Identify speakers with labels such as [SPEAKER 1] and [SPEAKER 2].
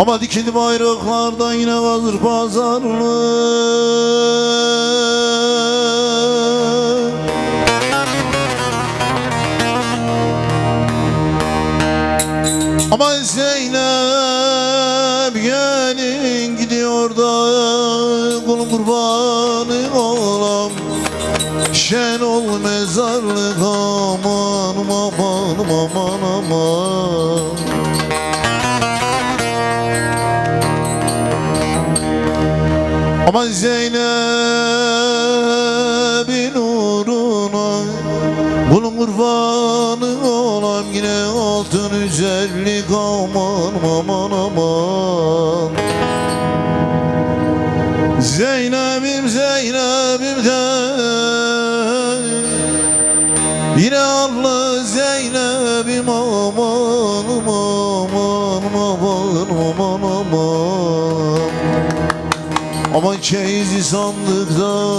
[SPEAKER 1] Ama dikildi bayraklarda yine hazır pazarlı Ama Zeynep gelin gidiyor da kulun kurbanı olam. Şen ol mezarlık aman aman aman aman Aman Zeynep'in uğruna Kulun kurbanı olam yine altın üzerlik aman aman aman. Zeynep'im Zeynep'im de Yine Allah Zeynep'im aman aman aman aman aman Aman çeyizi sandıkta